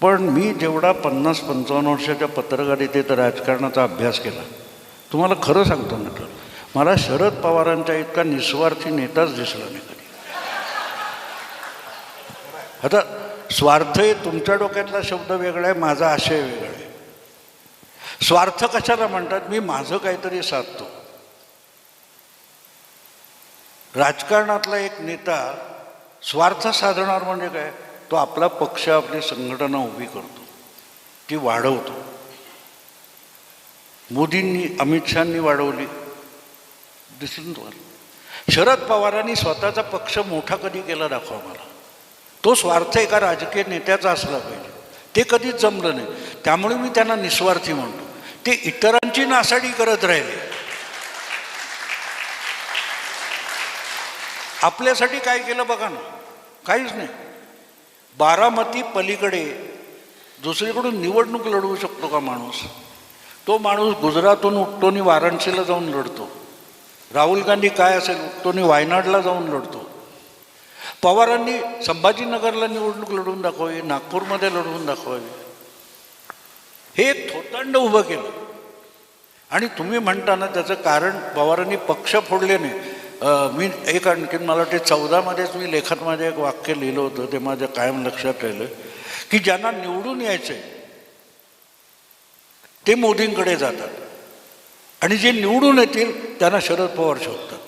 पण मी जेवढा पन्नास पंचावन्न वर्षाच्या पत्रकारितेत राजकारणाचा अभ्यास केला तुम्हाला खरं सांगतो म्हटलं मला शरद पवारांच्या इतका निस्वार्थी नेताच दिसला नाही कधी. आता स्वार्थ हे तुमच्या डोक्यातला शब्द वेगळा आहे माझा आशय वेगळा आहे. स्वार्थ कशाला म्हणतात? मी माझं काहीतरी साधतो. राजकारणातला एक नेता स्वार्थ साधणार म्हणजे काय? तो आपला पक्ष आपली संघटना उभी करतो. ती वाढवतो. मोदींनी अमित शहानी वाढवली. दिसून तुम्हाला? शरद पवारांनी स्वतःचा पक्ष मोठा कधी केला दाखवा मला. तो स्वार्थ एका राजकीय नेत्याचा असला पाहिजे. ते कधीच जमलं नाही. त्यामुळे मी त्यांना निस्वार्थी म्हणतो. ते इतरांची नासाडी करत राहिले. आपल्यासाठी काय केलं बघा ना. काहीच नाही. बारामती पलीकडे दुसरीकडून निवडणूक लढवू शकतो का माणूस? तो माणूस गुजरातून उठतो आणि वाराणसीला जाऊन लढतो. राहुल गांधी काय असेल उठतो आणि वायनाडला जाऊन लढतो. पवारांनी संभाजीनगरला निवडणूक लढवून दाखवावी नागपूरमध्ये लढवून दाखवावी. हे एक थोतांड उभं केलं. आणि तुम्ही म्हणता ना त्याचं कारण पवारांनी पक्ष फोडले नाही. मी एक आणखीन मला वाटते चौदामध्येच मी लेखात माझं एक वाक्य लिहिलं होतं ते माझ्या कायम लक्षात राहिलं की ज्यांना निवडून यायचं ते मोदींकडे जातात. आणि जे निवडून येतील त्यांना शरद पवार शोधतात.